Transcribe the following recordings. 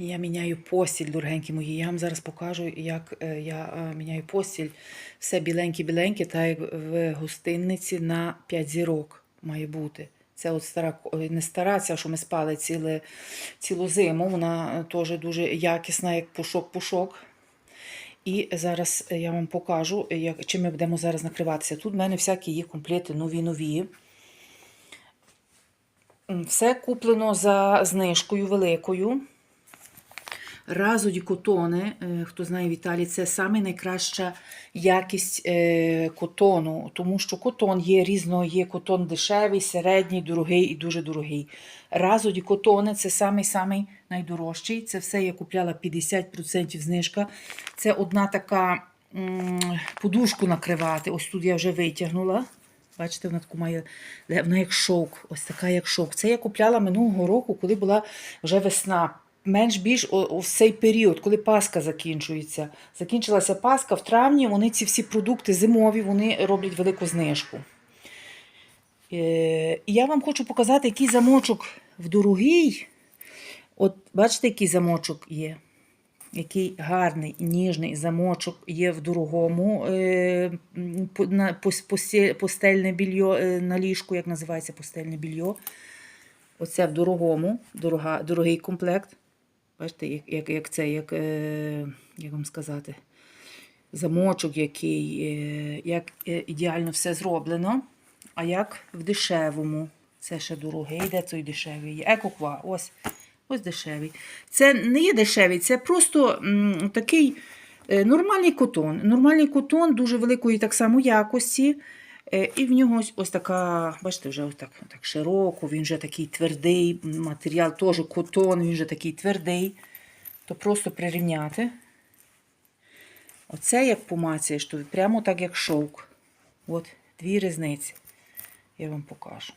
Сьогодні я міняю постіль, дорогенькі мої. Я вам зараз покажу, як е, я е, міняю постіль. Все біленьке-біленьке, так як в гостинниці на 5 зірок має бути. Це от стара, не стара, ця, що ми спали ціле, цілу зиму. Вона е, теж дуже якісна, як пушок-пушок. І зараз я вам покажу, як, чим ми будемо зараз накриватися. Тут в мене всякі є комплети нові-нові. Все куплено за знижкою великою. Разоді котони, е, хто знає в Італії, це саме найкраща якість е, котону, тому що котон є різного, є котон дешевий, середній, дорогий і дуже дорогий. Разоді котони це самий самий найдорожчий. Це все я купляла 50% знижка. Це одна така подушку накривати. Ось тут я вже витягнула. Бачите, вона таку має, вона як шовк, ось така як шовк. Це я купляла минулого року, коли була вже весна. Менш більш о- о, в цей період, коли Пасха закінчується. Закінчилася Пасха в травні, вони ці всі продукти зимові вони роблять велику знижку. Е, і я вам хочу показати, який замочок в дорогий. От бачите, який замочок є? Який гарний, ніжний замочок є в дорогому е, постельне більйо, е, на ліжку, як називається постельне більйо. Оце в дорогому, дорога, дорогий комплект. Бачите, як, як, як це, як, е, як вам сказати, замочок, який, е, як е, ідеально все зроблено. А як в дешевому. Це ще дорогий, де той дешевий є. Екоква, ось. Ось дешевий. Це не є дешевий, це просто м, такий е, нормальний котон. Нормальний котон дуже великої так само якості. Е, і в нього ось, ось така, бачите, вже ось так, так широко, він вже такий твердий, матеріал теж котон, він вже такий твердий. То просто прирівняти. Оце як помацяєш, то прямо так як шовк. От дві різниці. Я вам покажу.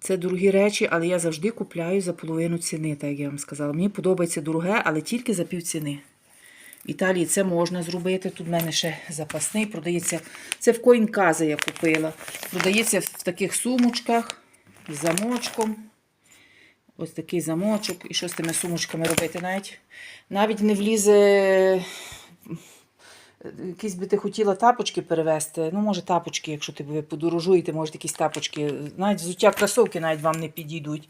Це дорогі речі, але я завжди купляю за половину ціни, так як я вам сказала. Мені подобається дороге, але тільки за пів ціни. В Італії це можна зробити. Тут в мене ще запасний. Продається. Це в Коінказа я купила. Продається в таких сумочках з замочком. Ось такий замочок. І що з тими сумочками робити навіть? Навіть не влізе. Якісь би ти хотіла тапочки перевезти. Ну, може, тапочки, якщо ти ви подорожуєте, може, якісь тапочки. Навіть взуття кросовки навіть вам не підійдуть.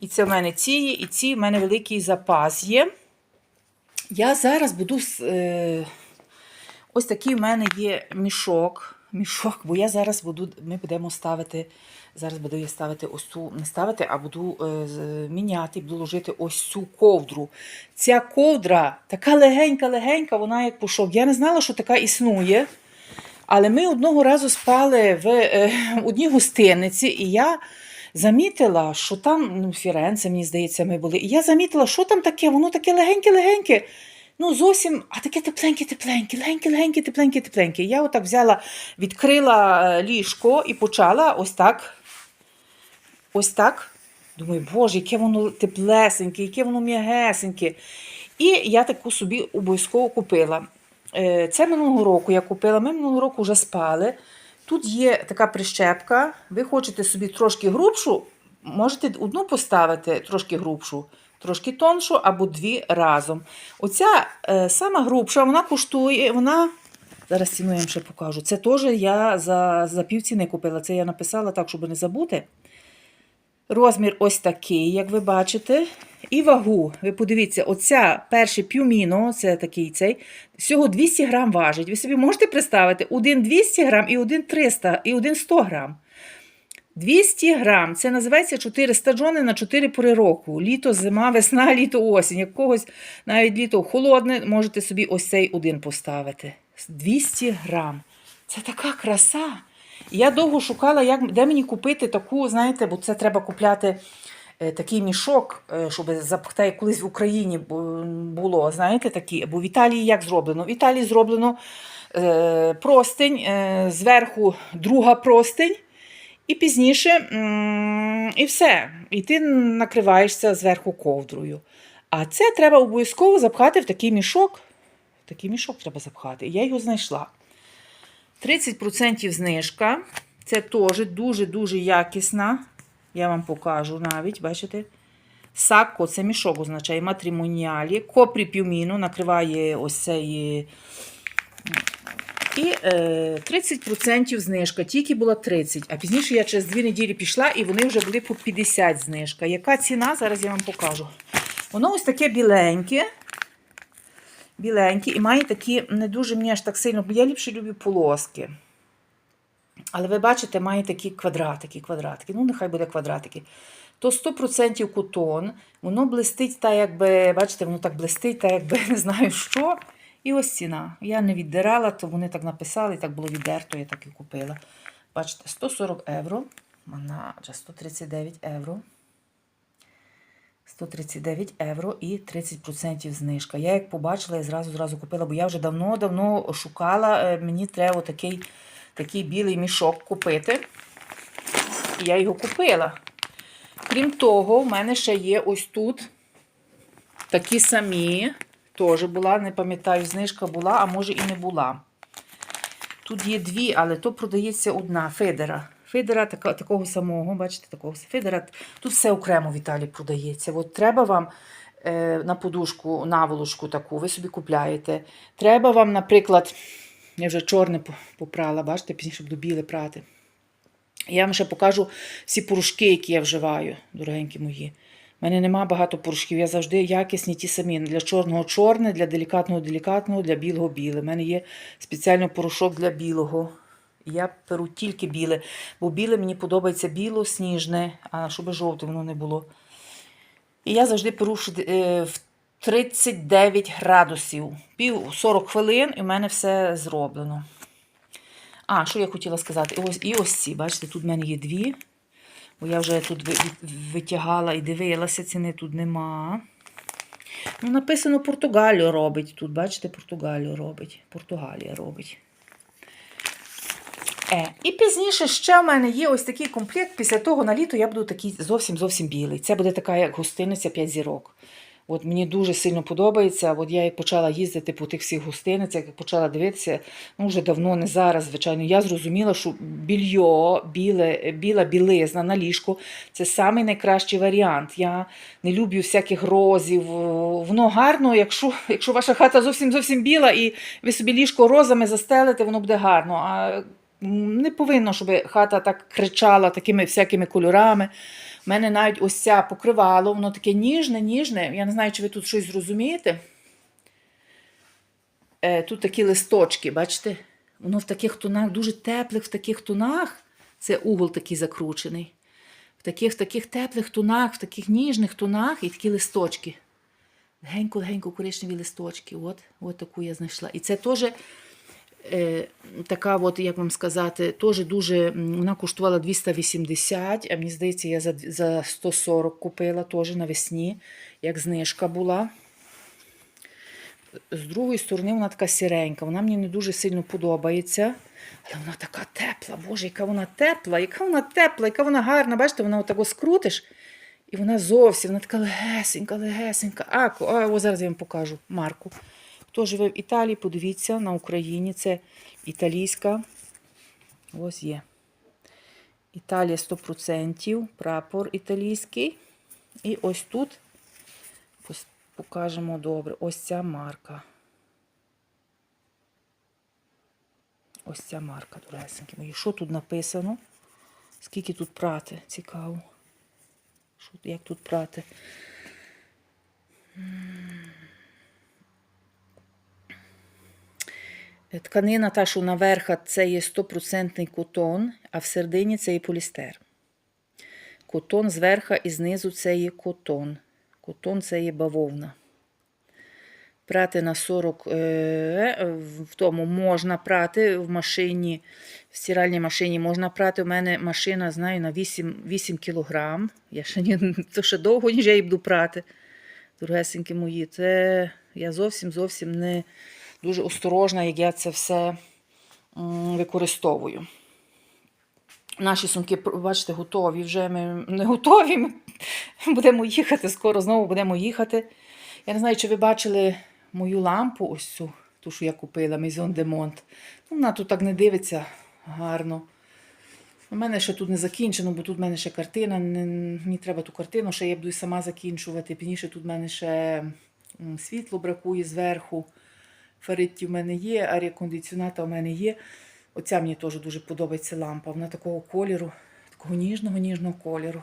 І це в мене ці, і ці в мене великий запас є. Я зараз буду. Е, ось такий в мене є мішок. Мішок, бо я зараз буду, ми будемо ставити. Зараз буду я ставити ось цю, не ставити, а буду е, міняти, буду ложити ось цю ковдру. Ця ковдра така легенька-легенька, вона як пушок. Я не знала, що така існує. Але ми одного разу спали в е, одній гостиниці, і я замітила, що там, ну, Фіренце, мені здається, ми були. І я замітила, що там таке, воно таке легеньке-легеньке. Ну, зовсім, а таке тепленьке, тепленьке, легеньке, легеньке, тепленьке, тепленьке. Я отак взяла, відкрила е, ліжко і почала ось так. Ось так. Думаю, боже, яке воно теплесеньке, яке воно м'ягесеньке. І я таку собі обов'язково купила. Е, Це минулого року я купила. Ми минулого року вже спали. Тут є така прищепка. Ви хочете собі трошки грубшу, можете одну поставити трошки грубшу, трошки тоншу або дві разом. Оця е, сама грубша, вона коштує, вона. Зараз ціну я вам ще покажу. Це теж я за, за півціни купила. Це я написала так, щоб не забути. Розмір ось такий, як ви бачите. І вагу. Ви подивіться, оця перший пюміно, це такий цей, всього 200 грам важить. Ви собі можете представити один 200 грам і один 300, і один 100 грам. 200 грам. Це називається 4 стаджони на 4 пори року. Літо, зима, весна, літо, осінь. Як когось навіть літо холодне, можете собі ось цей один поставити. 200 грам. Це така краса. Я довго шукала, як, де мені купити таку, знаєте, бо це треба купляти е, такий мішок, е, щоб запхати, колись в Україні було, знаєте, такі. Бо в Італії як зроблено? В Італії зроблено е, простень, е, зверху друга простень, і пізніше і все. І ти накриваєшся зверху ковдрою. А це треба обов'язково запхати в такий мішок. В такий мішок треба запхати. Я його знайшла. 30% знижка. Це теж дуже-дуже якісна Я вам покажу навіть, бачите? Сакко це мішок означає матримоніалі. Копрі пюміно накриває ось цей. е, І е, 30% знижка. Тільки була 30. А пізніше я через 2 неділі пішла і вони вже були по 50 знижка. Яка ціна? Зараз я вам покажу. Воно ось таке біленьке. Біленьке і має такі не дуже мені аж так сильно, бо я ліпше люблю полоски. Але ви бачите, має такі квадратики, квадратики. Ну, нехай буде квадратики. То 100% кутон, воно блистить, так якби, бачите, воно так блистить, так якби не знаю що. І ось ціна. Я не віддирала, то вони так написали, так було віддерто, я так і купила. Бачите, 140 євро. Вона вже 139 євро. 139 євро і 30% знижка. Я як побачила, я зразу зразу купила, бо я вже давно-давно шукала, е, мені треба такий, такий білий мішок купити. І я його купила. Крім того, в мене ще є ось тут такі самі. Теж була, не пам'ятаю, знижка була, а може і не була. Тут є дві, але то продається одна Федера. Федера така, такого самого, бачите, такого Федера. Тут все окремо в Італії продається. От треба вам е, на подушку, наволочку таку, ви собі купляєте. Треба вам, наприклад, я вже чорне попрала, бачите, пізніше буду біле прати. Я вам ще покажу всі порошки, які я вживаю, дорогенькі мої. У мене нема багато порошків, я завжди якісні ті самі. Для чорного чорне, для делікатного делікатного, для білого біле. У мене є спеціально порошок для білого. Я беру тільки біле, бо біле мені подобається біло, сніжне, а щоб жовте воно не було. І я завжди ши- е, в 39 градусів. Пів 40 хвилин, і в мене все зроблено. А, що я хотіла сказати? І ось, і ось ці, бачите, тут в мене є дві. Бо я вже тут ви- ви- витягала і дивилася, ціни тут нема. Ну, написано Португалію робить. Тут, бачите, Португалію робить. Португалія робить. Е, і пізніше ще в мене є ось такий комплект. Після того на літо я буду такий зовсім зовсім білий. Це буде така як гостиниця 5 зірок. От мені дуже сильно подобається. От я почала їздити по тих всіх гостиницях, почала дивитися, ну вже давно, не зараз, звичайно. Я зрозуміла, що більйо, біле, біла білизна на ліжку це самий найкращий варіант. Я не люблю всяких розів. Воно гарно, якщо, якщо ваша хата зовсім зовсім біла, і ви собі ліжко розами застелите, воно буде гарно. А не повинно, щоб хата так кричала такими всякими кольорами. У мене навіть ось ця покривало, воно таке ніжне, ніжне. Я не знаю, чи ви тут щось зрозумієте. Е, тут такі листочки, бачите? Воно в таких тонах, дуже теплих в таких тонах. Це угол такий закручений. В таких, в таких теплих тонах, в таких ніжних тонах і такі листочки. Легенько-легенько коричневі листочки. От, от таку я знайшла. І це теж така, от, як вам сказати, теж дуже. Вона коштувала 280, а мені здається, я за, за 140 купила теж навесні, як знижка була. З другої сторони, вона така сіренька, вона мені не дуже сильно подобається. Але вона така тепла, Боже, яка вона тепла, яка вона тепла, яка вона гарна. Бачите, вона отако скрутиш, і вона зовсім вона така легесенька, легесенька. А, а о, зараз я вам покажу марку. Хто живе в Італії, подивіться на Україні. Це італійська. Ось є. Італія 100%, прапор італійський. І ось тут покажемо добре. Ось ця марка. Ось ця марка, дорогесенькі мої. Що тут написано? Скільки тут прати? Цікаво. Як тут прати? Тканина та, що наверха, це є 100% котон, а в середині це є полістер. Котон зверха і знизу це є котон. Котон це є бавовна. Прати на 40 е, в тому можна прати в машині, в стиральній машині можна прати. У мене машина, знаю, на 8, 8 кілограм. Я ще ні, то ще довго, ніж я її буду прати. Дорогесенькі мої, це я зовсім зовсім не дуже осторожна, як я це все використовую. Наші сумки, бачите, готові. Вже ми не готові. Ми будемо їхати. Скоро знову будемо їхати. Я не знаю, чи ви бачили мою лампу, ось цю, ту, що я купила, Maison de Monde. Ну, Вона тут так не дивиться гарно. У мене ще тут не закінчено, бо тут в мене ще картина. Мені треба ту картину, ще я буду сама закінчувати. Пізніше тут в мене ще світло бракує зверху. Фаритті в мене є, арія-кондиціоната в мене є. Оця мені теж дуже подобається лампа. Вона такого кольору, такого ніжного, ніжного кольору.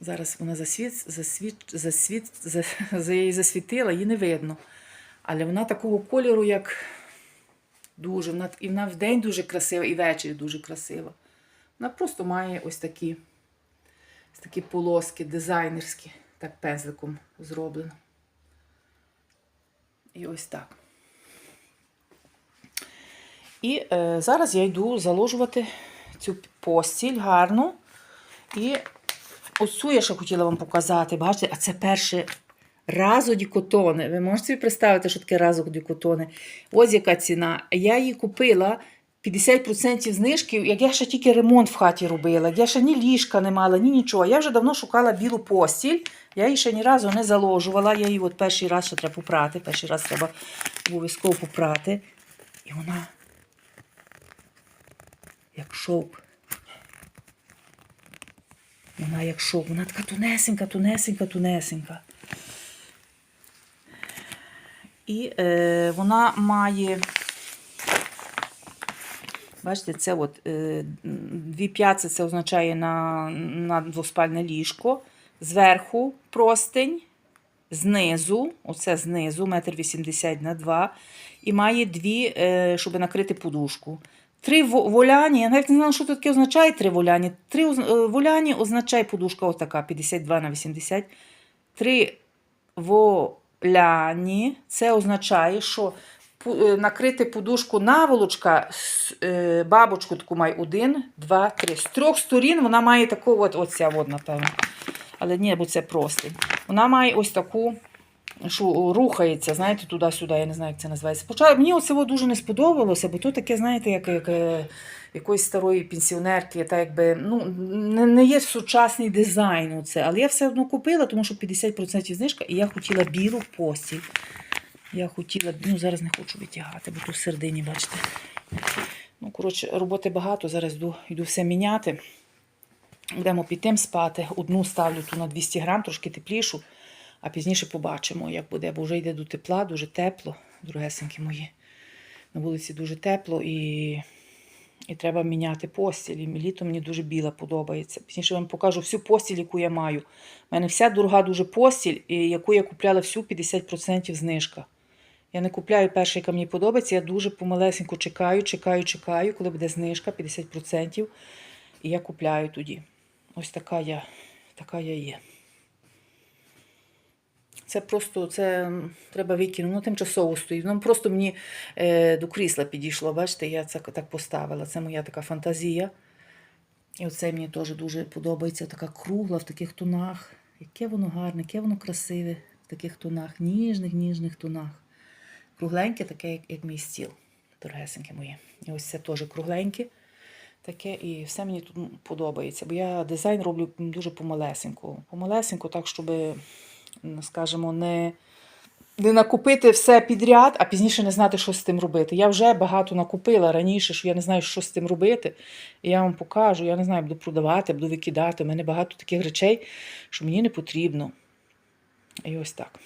Зараз вона засвіт, засвіт, засвіт, за, за її засвітила, її не видно. Але вона такого кольору, як дуже. Вона, і вона вдень дуже красива, і ввечері дуже красива. Вона просто має ось такі, ось такі полоски дизайнерські, так пензликом зроблено. І ось так. І е, зараз я йду заложувати цю постіль гарно. І ось цю я ще хотіла вам показати. Бачите, а це перше разу дікотони. Ви можете собі представити, що таке разодікотони? Ось яка ціна. Я її купила 50% знижки, як я ще тільки ремонт в хаті робила. Я ще ні ліжка не мала, ні нічого. Я вже давно шукала білу постіль. Я її ще ні разу не заложувала. Я її от перший раз ще треба попрати. Перший раз треба обов'язково попрати. І вона як шовк. Вона як шовк. Вона така тунесенька, тунесенька, тунесенька. І е, вона має. Бачите, це от е, дві п'яци це означає на, на двоспальне ліжко. Зверху простень, знизу, оце знизу, метр вісімдесят на 2. І має дві, е, щоб накрити подушку. Три воляні, я навіть не знала, що це таке означає три воляні. Три е, воляні означає подушка отака, 52 на 80. Три воляні, це означає, що накрити подушку наволочка, е, бабочку таку має один, два, три. З трьох сторін вона має таку, от, оця, от, напевно. Але ні, бо це простий. Вона має ось таку, що рухається, знаєте, туди-сюди, я не знаю, як це називається. Мені оце дуже не сподобалося, бо то таке, знаєте, як, як е, якоїсь старої пенсіонерки, та якби, ну, не, не є сучасний дизайн оце. Але я все одно купила, тому що 50% знижка, і я хотіла білу постіль. Я хотіла, ну зараз не хочу витягати, бо тут в середині, бачите. Ну, коротше, роботи багато, зараз йду, йду все міняти. Будемо під тим спати. Одну ставлю ту на 200 грам, трошки теплішу, а пізніше побачимо, як буде, бо вже йде до тепла, дуже тепло, другесенькі мої. На вулиці дуже тепло і, і треба міняти постіль. І літо мені дуже біла подобається. Пізніше вам покажу всю постіль, яку я маю. У мене вся дорога дуже постіль, яку я купляла всю 50% знижка. Я не купляю перше, яка мені подобається. Я дуже помалесенько чекаю, чекаю, чекаю, коли буде знижка 50%. І я купляю тоді. Ось така я, така я є. Це просто це треба викинути. Воно тимчасово стоїть. Воно просто мені е, до крісла підійшло. Бачите, я це так поставила. Це моя така фантазія. І оце мені теж дуже подобається. Така кругла в таких тонах. Яке воно гарне, яке воно красиве в таких тонах, ніжних, ніжних тонах. Кругленьке, таке, як, як мій стіл. Дорогесеньке моє. І ось це теж кругленьке. Таке, і все мені тут подобається. Бо я дизайн роблю дуже помалесенько. Помалесенько, так, щоб, скажімо, не, не накупити все підряд, а пізніше не знати, що з тим робити. Я вже багато накупила раніше, що я не знаю, що з тим робити. І я вам покажу, я не знаю, буду продавати, буду викидати. У мене багато таких речей, що мені не потрібно. І ось так.